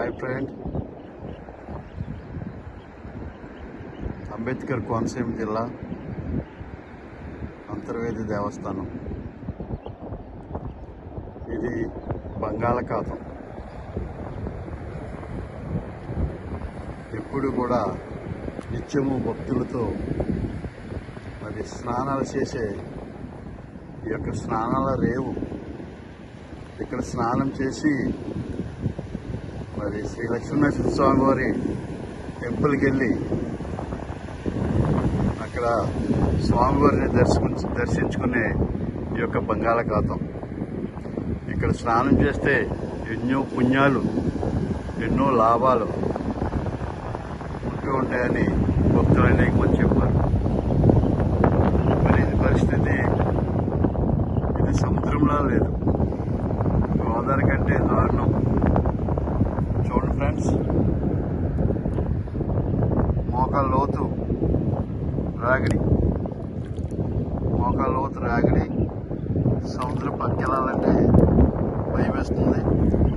Hi friend. Ambedkar Konaseema జిల్లా అంతర్వేది దేవస్థానం. ఇది బంగాళాఖాతం. ఎప్పుడు కూడా నిత్యము భక్తులతో మరి స్నానాలు చేసే ఈ యొక్క స్నానాల రేవు. ఇక్కడ స్నానం చేసి మరి శ్రీ లక్ష్మీనరసింహ స్వామి వారి టెంపుల్కి వెళ్ళి అక్కడ స్వామివారిని దర్శించు దర్శించుకునే ఈ యొక్క బంగాళాఖాతం. ఇక్కడ స్నానం చేస్తే ఎన్నో పుణ్యాలు ఎన్నో లాభాలు ఉంటూ ఉంటాయని భక్తులు అనేక మంది చెప్పారు మరి ఇది పరిస్థితి ఇది సముద్రంలో లేదు. గోదావరి కంటే దారుణం ఫ్రెండ్స్ మోకాల లోతు రాగిడి. మోకాల లోతు రాగిడి. సముద్రపు పక్కకెళ్ళాలంటే భయం వేస్తుంది